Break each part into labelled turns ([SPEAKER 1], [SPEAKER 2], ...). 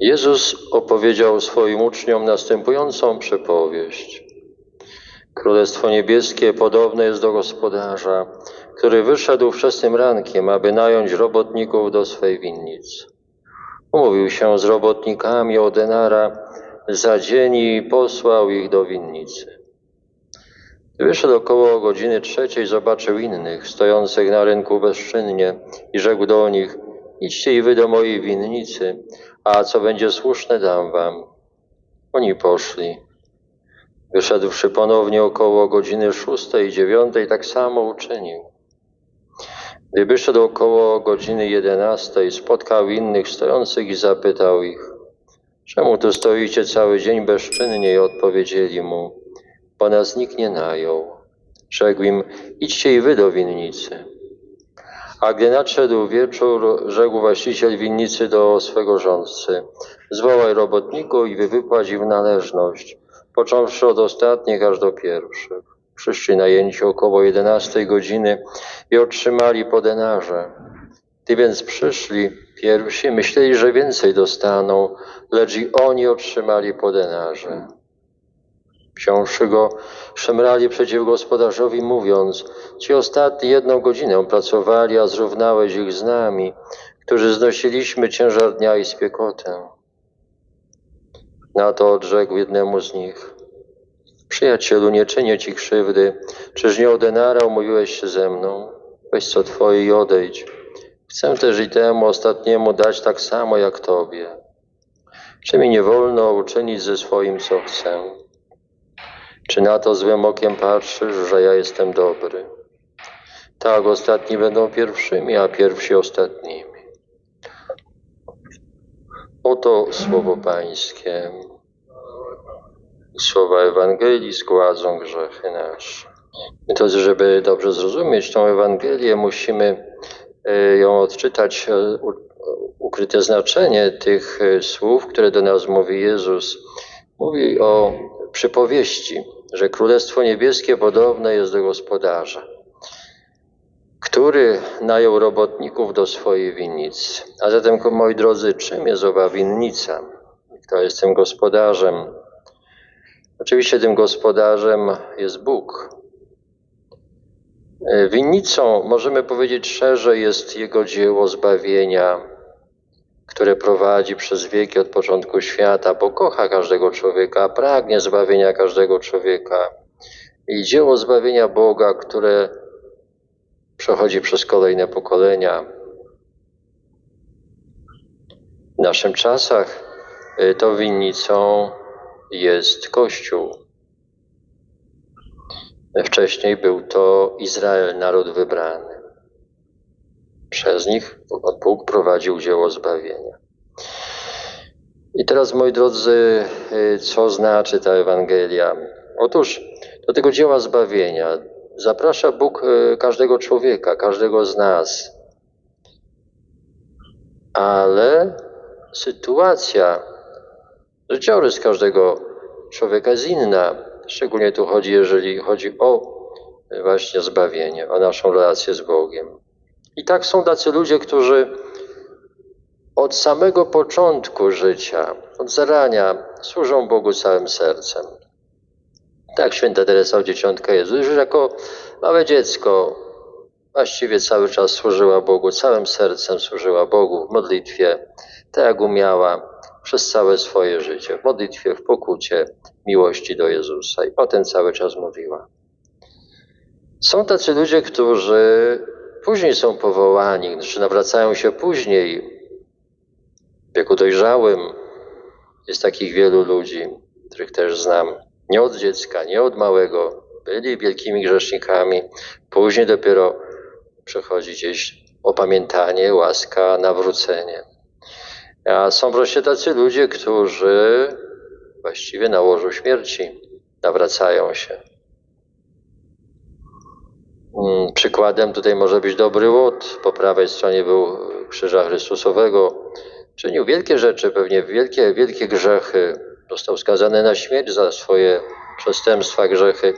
[SPEAKER 1] Jezus opowiedział swoim uczniom następującą przypowieść. Królestwo niebieskie podobne jest do gospodarza, który wyszedł wczesnym rankiem, aby nająć robotników do swej winnicy. Umówił się z robotnikami o denara za dzień i posłał ich do winnicy. Wyszedł około godziny trzeciej, zobaczył innych, stojących na rynku bezczynnie i rzekł do nich, idźcie i wy do mojej winnicy, a co będzie słuszne dam wam. Oni poszli. Wyszedłszy ponownie około godziny szóstej, dziewiątej, tak samo uczynił. Gdy wyszedł około godziny jedenastej, spotkał innych stojących i zapytał ich, czemu tu stoicie cały dzień bezczynnie? I odpowiedzieli mu, bo nas nikt nie najął. Rzekł im, idźcie i wy do winnicy. A gdy nadszedł wieczór, rzekł właściciel winnicy do swego rządcy, zwołaj robotników i wypłać im należność, począwszy od ostatnich aż do pierwszych. Przyszli najęci około jedenastej godziny i otrzymali po denarze. Więc przyszli pierwsi, myśleli, że więcej dostaną, lecz i oni otrzymali po denarze. Wziąwszy go, szemrali przeciw gospodarzowi, mówiąc, ci ostatni jedną godzinę pracowali, a zrównałeś ich z nami, którzy znosiliśmy ciężar dnia i spiekotę. Na to odrzekł jednemu z nich, przyjacielu, nie czynię ci krzywdy, czyż nie o denara umówiłeś się ze mną? Weź co twoje i odejdź. Chcę też i temu ostatniemu dać tak samo jak tobie. Czy mi nie wolno uczynić ze swoim, co chcę? Czy na to złym okiem patrzysz, że ja jestem dobry? Tak, ostatni będą pierwszymi, a pierwsi ostatnimi. Oto słowo Pańskie. Słowa Ewangelii zgładzą grzechy nasze. To, żeby dobrze zrozumieć tą Ewangelię, musimy e, ją odczytać, e, ukryte znaczenie tych e, słów, które do nas mówi Jezus. Mówi o przypowieści, że Królestwo Niebieskie podobne jest do gospodarza, który najął robotników do swojej winnicy. A zatem, moi drodzy, czym jest owa winnica? Kto jest tym gospodarzem? Oczywiście tym gospodarzem jest Bóg. Winnicą, możemy powiedzieć szerzej, jest Jego dzieło zbawienia, które prowadzi przez wieki od początku świata, bo kocha każdego człowieka, pragnie zbawienia każdego człowieka. I dzieło zbawienia Boga, które przechodzi przez kolejne pokolenia. W naszych czasach y, tą winnicą jest Kościół. Wcześniej był to Izrael, naród wybrany. Przez nich Bóg prowadził dzieło zbawienia. I teraz, moi drodzy, co znaczy ta Ewangelia? Otóż do tego dzieła zbawienia zaprasza Bóg każdego człowieka, każdego z nas. Ale sytuacja, życiorys każdego człowieka jest inna. Szczególnie tu chodzi, jeżeli chodzi o właśnie zbawienie, o naszą relację z Bogiem. I tak są tacy ludzie, którzy od samego początku życia, od zarania służą Bogu całym sercem. Tak święta Teresa Dzieciątka Jezus już jako małe dziecko właściwie cały czas służyła Bogu, całym sercem służyła Bogu w modlitwie, tak jak umiała przez całe swoje życie, w modlitwie, w pokucie, miłości do Jezusa. I potem cały czas mówiła. Są tacy ludzie, którzy później są powołani, którzy nawracają się później, w wieku dojrzałym. Jest takich wielu ludzi, których też znam. Nie od dziecka, nie od małego. Byli wielkimi grzesznikami. Później dopiero przychodzi gdzieś opamiętanie, łaska, nawrócenie. A są wreszcie tacy ludzie, którzy właściwie na łożu śmierci nawracają się. Mm, przykładem tutaj może być dobry łot. Po prawej stronie był krzyża Chrystusowego. Czynił wielkie rzeczy, pewnie wielkie, wielkie grzechy. Został skazany na śmierć za swoje przestępstwa, grzechy.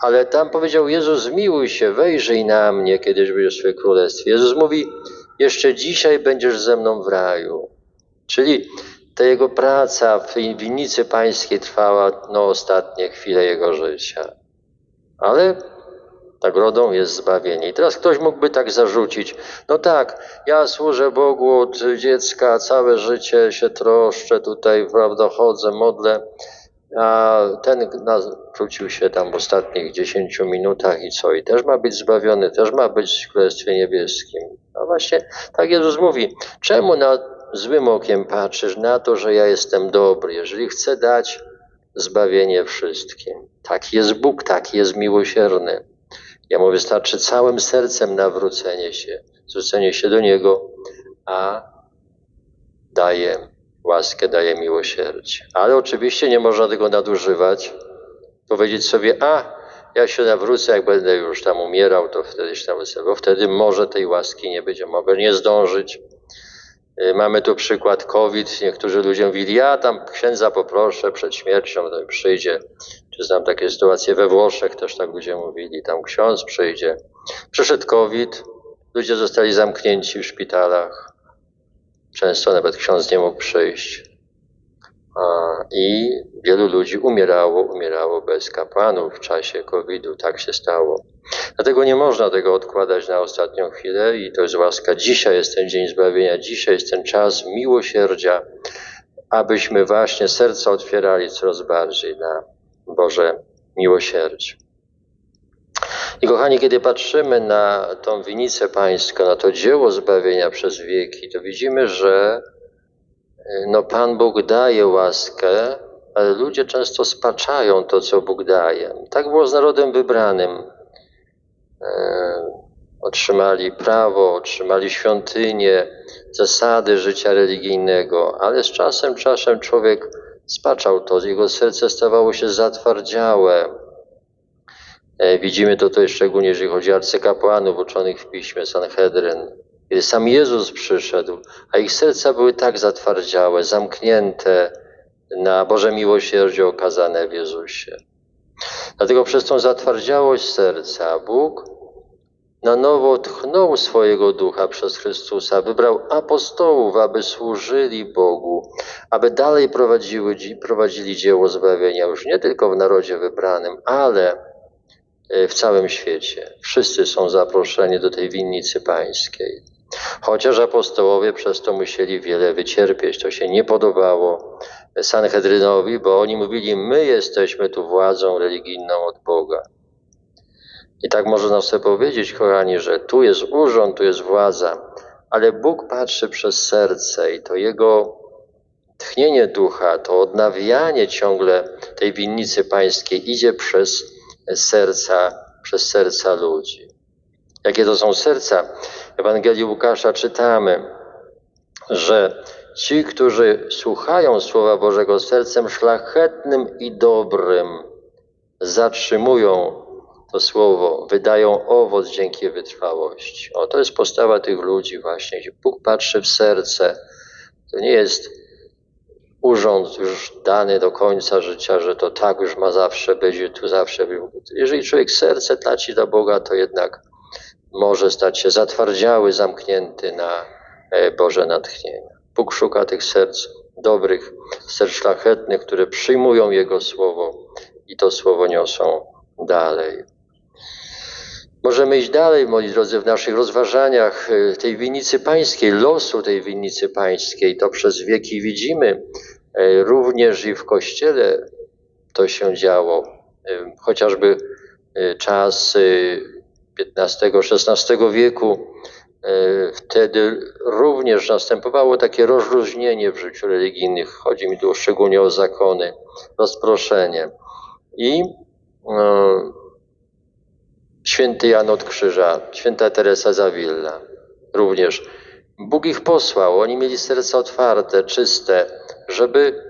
[SPEAKER 1] Ale tam powiedział Jezus, zmiłuj się, wejrzyj na mnie, kiedyś będziesz w swoim królestwie. Jezus mówi, jeszcze dzisiaj będziesz ze mną w raju. Czyli ta jego praca w winnicy pańskiej trwała no, ostatnie chwile jego życia. Ale nagrodą jest zbawienie. I teraz ktoś mógłby tak zarzucić, no tak, ja służę Bogu od dziecka, całe życie się troszczę, tutaj prawda, chodzę, modlę, a ten nawrócił się tam w ostatnich 10 minutach i co? I też ma być zbawiony, też ma być w Królestwie Niebieskim. No właśnie, tak Jezus mówi, czemu na złym okiem patrzysz na to, że ja jestem dobry, jeżeli chcę dać zbawienie wszystkim. Taki jest Bóg, taki jest miłosierny. Jemu wystarczy całym sercem nawrócenie się, zwrócenie się do Niego, a daje łaskę, daje miłosierdzie. Ale oczywiście nie można tego nadużywać, powiedzieć sobie, a ja się nawrócę, jak będę już tam umierał, to wtedy się nawrócę, bo wtedy może tej łaski nie będzie, mogę nie zdążyć. Y, Mamy tu przykład COVID. Niektórzy ludzie mówili, ja tam księdza poproszę przed śmiercią, to przyjdzie. Czy znam takie sytuacje we Włoszech, też tak ludzie mówili, tam ksiądz przyjdzie. Przyszedł COVID, ludzie zostali zamknięci w szpitalach. Często nawet ksiądz nie mógł przyjść. I wielu ludzi umierało, umierało bez kapłanów w czasie COVID-u. Tak się stało. Dlatego nie można tego odkładać na ostatnią chwilę i to jest łaska. Dzisiaj jest ten dzień zbawienia, dzisiaj jest ten czas miłosierdzia, abyśmy właśnie serca otwierali coraz bardziej na Boże miłosierdzie. I kochani, kiedy patrzymy na tą winicę pańską, na to dzieło zbawienia przez wieki, to widzimy, że no, Pan Bóg daje łaskę, ale ludzie często spaczają to, co Bóg daje. Tak było z narodem wybranym. E, otrzymali prawo, otrzymali świątynię, zasady życia religijnego, ale z czasem, czasem człowiek spaczał to, jego serce stawało się zatwardziałe. E, widzimy to tutaj szczególnie, jeżeli chodzi o arcykapłanów uczonych w piśmie, Sanhedryn. Kiedy sam Jezus przyszedł, a ich serca były tak zatwardziałe, zamknięte na Boże miłosierdzie okazane w Jezusie. Dlatego przez tą zatwardziałość serca Bóg na nowo tchnął swojego ducha przez Chrystusa, wybrał apostołów, aby służyli Bogu, aby dalej prowadziły, prowadzili dzieło zbawienia, już nie tylko w narodzie wybranym, ale w całym świecie. Wszyscy są zaproszeni do tej winnicy pańskiej. Chociaż apostołowie przez to musieli wiele wycierpieć, to się nie podobało Sanhedrynowi, bo oni mówili: My jesteśmy tu władzą religijną od Boga. I tak można sobie powiedzieć, kochani, że tu jest urząd, tu jest władza, ale Bóg patrzy przez serce i to Jego tchnienie ducha, to odnawianie ciągle tej winnicy pańskiej idzie przez serca, przez serca ludzi. Jakie to są serca? Ewangelii Łukasza czytamy, że ci, którzy słuchają Słowa Bożego sercem szlachetnym i dobrym, zatrzymują to Słowo, wydają owoc dzięki wytrwałości. O, to jest postawa tych ludzi właśnie, gdzie Bóg patrzy w serce. To nie jest urząd już dany do końca życia, że to tak już ma zawsze być, tu zawsze. Jeżeli człowiek serce traci do Boga, to jednak może stać się zatwardziały, zamknięty na e, Boże natchnienia. Bóg szuka tych serc dobrych, serc szlachetnych, które przyjmują Jego Słowo i to Słowo niosą dalej. Możemy iść dalej, moi drodzy, w naszych rozważaniach e, tej winnicy pańskiej, losu tej winnicy pańskiej. To przez wieki widzimy. E, również i w Kościele to się działo. Chociażby czas XV-XVI wieku, e, wtedy również następowało takie rozluźnienie w życiu religijnym. Chodzi mi tu szczególnie o zakony, rozproszenie. I e, święty Jan od Krzyża, święta Teresa Zawilla również. Bóg ich posłał, oni mieli serca otwarte, czyste, żeby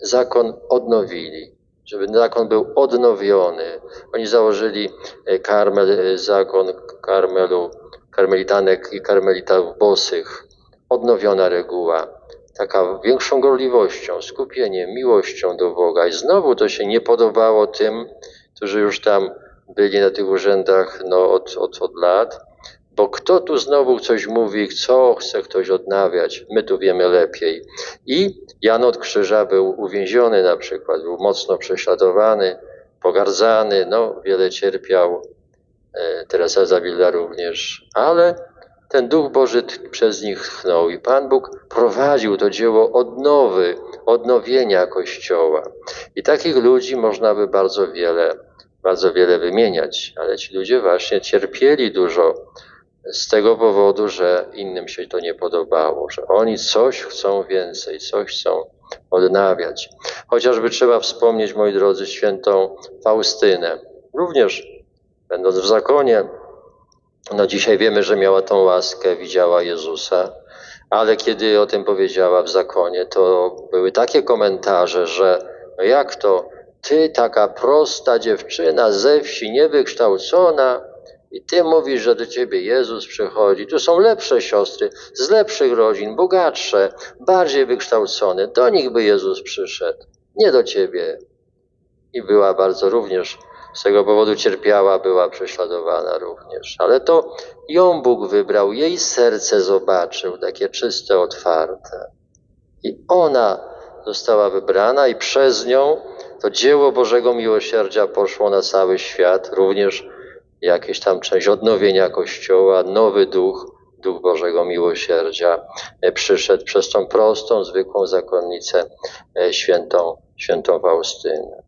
[SPEAKER 1] zakon odnowili żeby zakon był odnowiony. Oni założyli e, karmel, e, zakon karmelu, karmelitanek i karmelitów bosych. Odnowiona reguła, taka większą gorliwością, skupieniem, miłością do Boga. I znowu to się nie podobało tym, którzy już tam byli na tych urzędach no, od, od, od lat, Bo kto tu znowu coś mówi, co chce ktoś odnawiać? My tu wiemy lepiej. I Jan od Krzyża był uwięziony na przykład, był mocno prześladowany, pogardzany, no wiele cierpiał. E, Teresa Zawila również, ale ten Duch Boży przez nich tchnął i Pan Bóg prowadził to dzieło odnowy, odnowienia Kościoła. I takich ludzi można by bardzo wiele, bardzo wiele wymieniać, ale ci ludzie właśnie cierpieli dużo z tego powodu, że innym się to nie podobało, że oni coś chcą więcej, coś chcą odnawiać. Chociażby trzeba wspomnieć, moi drodzy, świętą Faustynę. Również będąc w zakonie, no dzisiaj wiemy, że miała tą łaskę, widziała Jezusa, ale kiedy o tym powiedziała w zakonie, to były takie komentarze, że no jak to, ty taka prosta dziewczyna ze wsi, niewykształcona, i ty mówisz, że do ciebie Jezus przychodzi. Tu są lepsze siostry, z lepszych rodzin, bogatsze, bardziej wykształcone. Do nich by Jezus przyszedł, nie do ciebie. I była bardzo również z tego powodu cierpiała, była prześladowana również. Ale to ją Bóg wybrał, jej serce zobaczył, takie czyste, otwarte. I ona została wybrana, i przez nią to dzieło Bożego Miłosierdzia poszło na cały świat, również jakieś tam część odnowienia Kościoła, nowy duch, duch Bożego Miłosierdzia e, przyszedł przez tą prostą, zwykłą zakonnicę e, świętą, świętą Faustynę.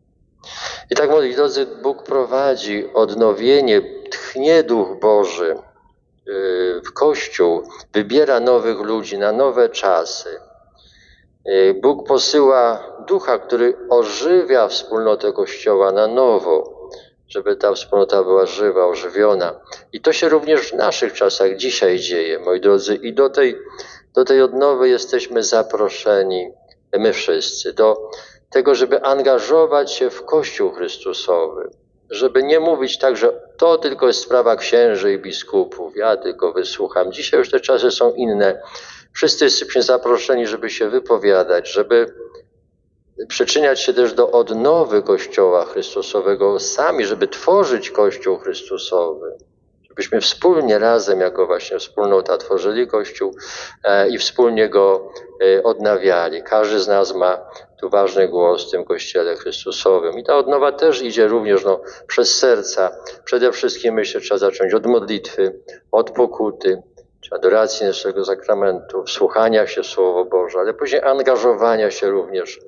[SPEAKER 1] I tak, moi drodzy, Bóg prowadzi odnowienie, tchnie Duch Boży yy, w Kościół, wybiera nowych ludzi na nowe czasy. Bóg posyła Ducha, który ożywia wspólnotę Kościoła na nowo, żeby ta wspólnota była żywa, ożywiona. I to się również w naszych czasach dzisiaj dzieje, moi drodzy, i do tej, do tej odnowy jesteśmy zaproszeni, my wszyscy, do tego, żeby angażować się w Kościół Chrystusowy, żeby nie mówić tak, że to tylko jest sprawa księży i biskupów, ja tylko wysłucham. Dzisiaj już te czasy są inne. Wszyscy jesteśmy zaproszeni, żeby się wypowiadać, żeby przyczyniać się też do odnowy Kościoła Chrystusowego sami, żeby tworzyć Kościół Chrystusowy. Żebyśmy wspólnie razem, jako właśnie wspólnota, tworzyli Kościół e, i wspólnie go e, odnawiali. Każdy z nas ma tu ważny głos w tym Kościele Chrystusowym. I ta odnowa też idzie również no, przez serca. Przede wszystkim myślę, trzeba zacząć od modlitwy, od pokuty, czy adoracji naszego sakramentu, wsłuchania się w Słowo Boże, ale później angażowania się również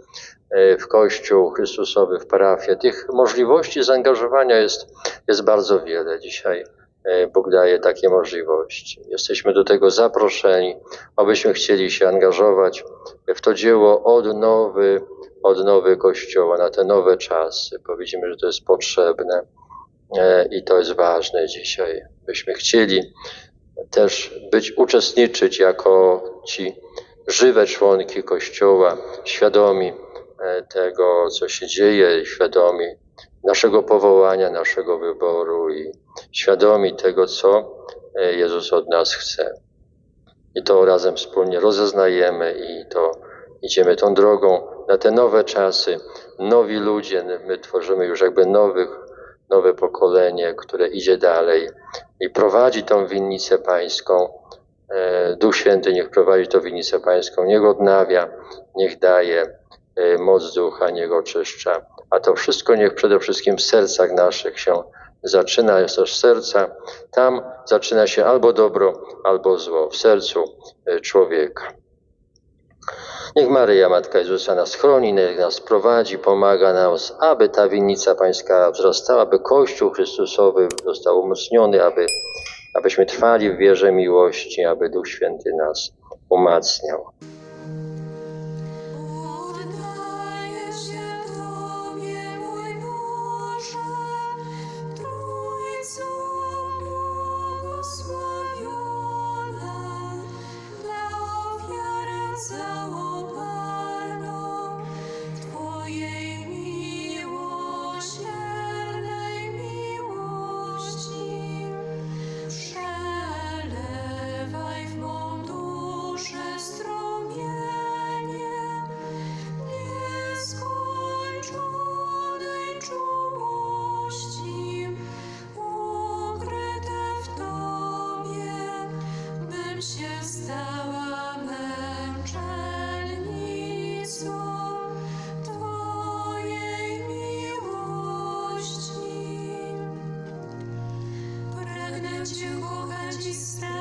[SPEAKER 1] w Kościół Chrystusowy, w parafię. Tych możliwości zaangażowania jest, jest bardzo wiele dzisiaj. e, Bóg daje takie możliwości. Jesteśmy do tego zaproszeni, abyśmy chcieli się angażować w to dzieło odnowy, odnowy Kościoła na te nowe czasy. Powiedzmy, że to jest potrzebne e, i to jest ważne dzisiaj. Byśmy chcieli też być, uczestniczyć jako ci żywe członki Kościoła, świadomi e, tego, co się dzieje, świadomi naszego powołania, naszego wyboru i świadomi tego, co e, Jezus od nas chce. I to razem wspólnie rozeznajemy i to idziemy tą drogą na te nowe czasy, nowi ludzie, my tworzymy już jakby nowych, nowe pokolenie, które idzie dalej i prowadzi tą winnicę pańską. E, Duch Święty niech prowadzi tą winnicę pańską, niech odnawia, niech daje e, moc ducha, niech oczyszcza. A to wszystko niech przede wszystkim w sercach naszych się zaczyna, jest też serca. Tam zaczyna się albo dobro, albo zło, w sercu e, człowieka. Niech Maryja, Matka Jezusa nas chroni, niech nas prowadzi, pomaga nam, aby ta winnica pańska wzrastała, aby Kościół Chrystusowy został umocniony, aby, abyśmy trwali w wierze miłości, aby Duch Święty nas umacniał.
[SPEAKER 2] Miłości. Pragnę Cię kochać i stać